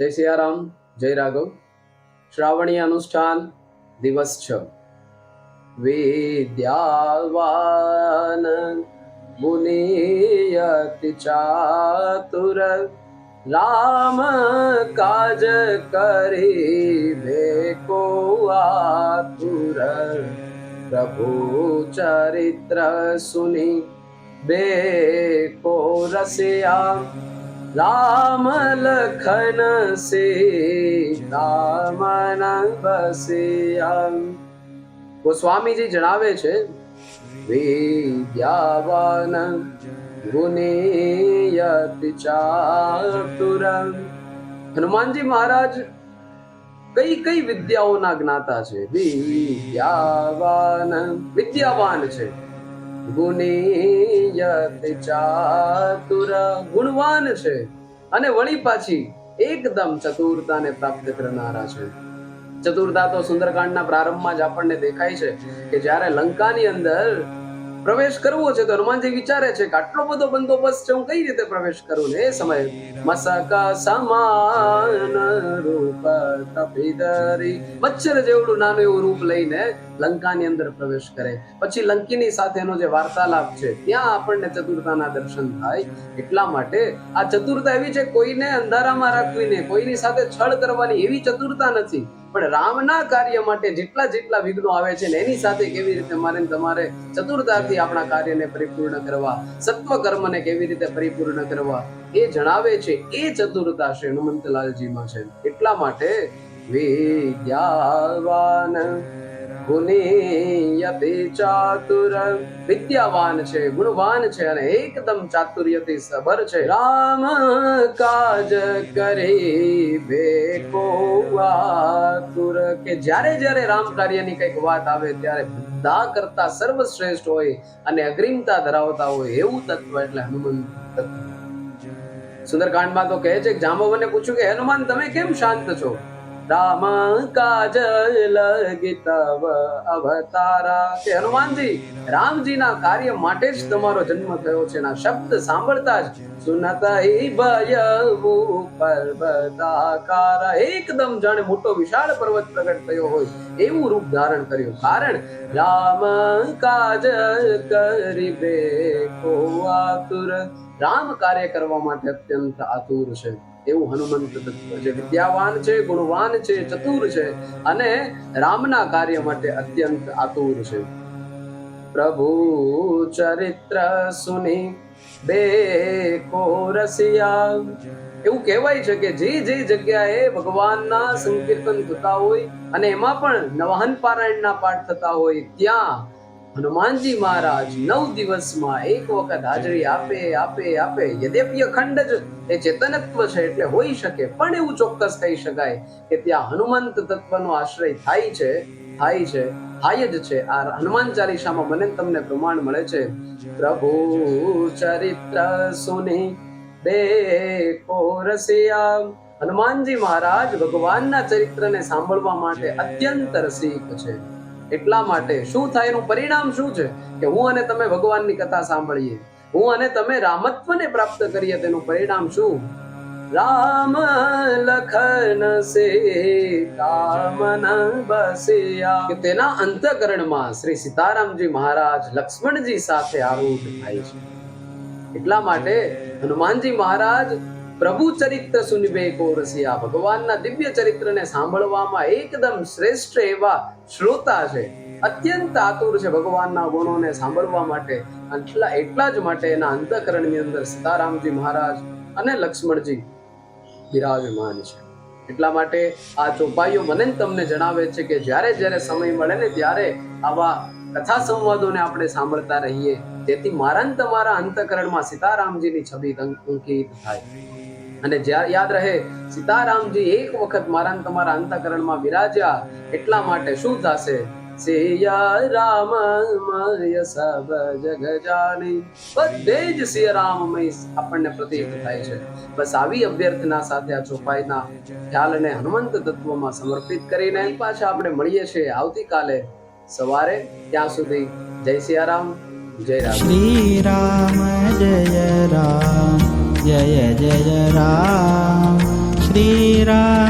જય સિયારામ, જય રાઘવ. શ્રાવણીય અનુષ્ઠાન દિવસ છ. વિદ્યાવાન મુનિયતિ ચાતુર રામ કાજ કરી બેકો આતુર. પ્રભુ ચરિત્ર સુની બેકો રસિયા રામ લખન સીતામન બસિયા ગોસ્વામીજી જણાવે છે વિદ્યાવાન ગુણિયતિ ચાતુર હનુમાનજી મહારાજ કઈ કઈ વિદ્યાઓના જ્ઞાતા છે વિદ્યાવાન વિદ્યાવાન છે ગુણિયતિ ચાતુર. ગુણવાન છે અને વળી પાછી એકદમ ચતુરતાને પ્રાપ્ત કરનારા છે. ચતુરતા તો સુંદરકાંડના પ્રારંભમાં જ આપણને દેખાય છે કે જ્યારે લંકાની અંદર પ્રવેશ કરવો છે તો હનુમાનજી વિચારે છે કે આટલો બધો બંદોબસ્ત છે, હું કઈ રીતે પ્રવેશ કરું? એ સમયે મસક સમાન રૂપ તપિદરી મચ્છર જેવડું નાનું એવું રૂપ લઈને લંકાની અંદર પ્રવેશ કરે. પછી લંકીની સાથેનો જે વાર્તાલાપ છે, ત્યાં આપણને ચતુરતાના દર્શન થાય. એટલા માટે આ ચતુરતા એવી છે, કોઈને અંધારામાં રાખવીને કોઈની સાથે છળ કરવાની એવી ચતુરતા નથી. પણ રામના કાર્ય માટે જેટલા જેટલા વિઘ્નો આવે છે ને એની સાથે કેવી રીતે મારે તમારે ચતુરતાથી આપણા કાર્યને પરિપૂર્ણ કરવા સત્વ કર્મને કેવી રીતે પરિપૂર્ણ કરવા, એ જણાવે છે એ ચતુરતા શ્રી હનુમંતલાલજીમાં છે. એટલા માટે વિદ્યાવાન ગુણિયતિ ચાતુર. વિદ્યાવાન છે, ગુણવાન છે અને એકદમ ચાતુર્યથી સબર છે. રામ કાજ કરી બેકો આતુર. કે જ્યારે જ્યારે રામ કાર્યની કંઈક વાત આવે ત્યારે બધા કરતા સર્વશ્રેષ્ઠ હોય અને અગ્રિમતા ધરાવતા હોય એવું તત્વ એટલે હનુમંત તત્વ. સુંદરકાંડમાં તો કહે છે કે જાંબવને પૂછ્યું કે, હનુમાન, તમે કેમ શાંત છો? રામ કાજ ગીતવ અવતારા. કે હનુમાનજી, રામજીના કાર્ય માટે જ તમારો જન્મ થયો છે ના શબ્દ સાંભળતા જ સુનત ભયવુ પર્વતાકાર. એકદમ જાણે મોટો વિશાળ પર્વત પ્રગટ થયો હોય એવું રૂપ ધારણ કર્યું. કારણ રામ કાજ કરીબે કો આતુર. રામ કાર્ય કરવા માટે અત્યંત આતુર છે. એવું હનુમંત છે વિદ્યાવાન છે, ગુણવાન છે, ચતુર છે અને રામના કાર્ય માટે અત્યંત આતુર છે. પ્રભુ ચરિત્ર સુની બે કોરસિયા એવું કહેવાય છે કે જે જે જગ્યાએ ભગવાનના સંકીર્તન થતા હોય અને એમાં પણ નવાહન પારાયણના પાઠ થતા હોય, ત્યાં હનુમાનજી મહારાજ નવ દિવસમાં એક વખત હાજરી આપે આપે આપે યદ્યપિ અખંડ જ એ ચેતનત્વ છે એટલે હોઈ શકે, પણ એવું ચોક્કસ કહી શકાય કે ત્યાં હનુમંત તત્વનો આશ્રય થાય છે થાય છે, થાય જ છે. આ હનુમાન ચાલીસામાં મને તમને પ્રમાણ મળે છે. પ્રભુ ચરિત્ર સુની બે કોરસિયા હનુમાનજી મહારાજ ભગવાનના ચરિત્રને સાંભળવા માટે અત્યંત રસિક છે. એટલા માટે શું થાય એનું પરિણામ શું છે? કે હું અને તમે ભગવાનની કથા સાંભળીએ. હું અને તમે રામત્વને પ્રાપ્ત કરીએ તેનું પરિણામ શું? રામ લખન સીતામન બસિયા. કે તેના અંતકરણમાં શ્રી સીતારામજી મહારાજ લક્ષ્મણજી સાથે આરૂઢ થાય છે. એટલા માટે હનુમાનજી મહારાજ પ્રભુ ચરિત્ર સુનિભે કોરસિયા ભગવાનના દિવ્ય ચરિત્રને સાંભળવામાં એકદમ શ્રેષ્ઠ એવા શ્રોતા છે. અત્યંત આતુર છે ભગવાનના ગુણોને સાંભળવા માટે એટલા એટલા જ માટે એના અંતકરણની અંદર સીતારામજી મહારાજ અને લક્ષ્મણજી બિરાજમાન છે. એટલા માટે આ ચોપાઈઓ મને તમને જણાવે છે કે જ્યારે જ્યારે સમય મળે ને ત્યારે આવા કથા સંવાદોને આપણે સાંભળતા રહીએ જેથી મારા તમારા અંતકરણમાં સીતારામજીની છબી અંકિત થાય. અને યાદ રહે, સીતારામજી એક વખત મારા તમારા અંતકરણમાં વિરાજ્યા. એટલા માટે શું થશે? સિયા થાય છે. બસ આવી અભ્યર્થના સાથે આ ચોપાઈના હનુમંત તત્વમાં સમર્પિત કરીને પાછા આપણે મળીએ છીએ આવતીકાલે સવારે. ત્યાં સુધી જય સિયારામ, જય રામ. શ્રી રામ, જય રામ. जय जय राम श्रीराम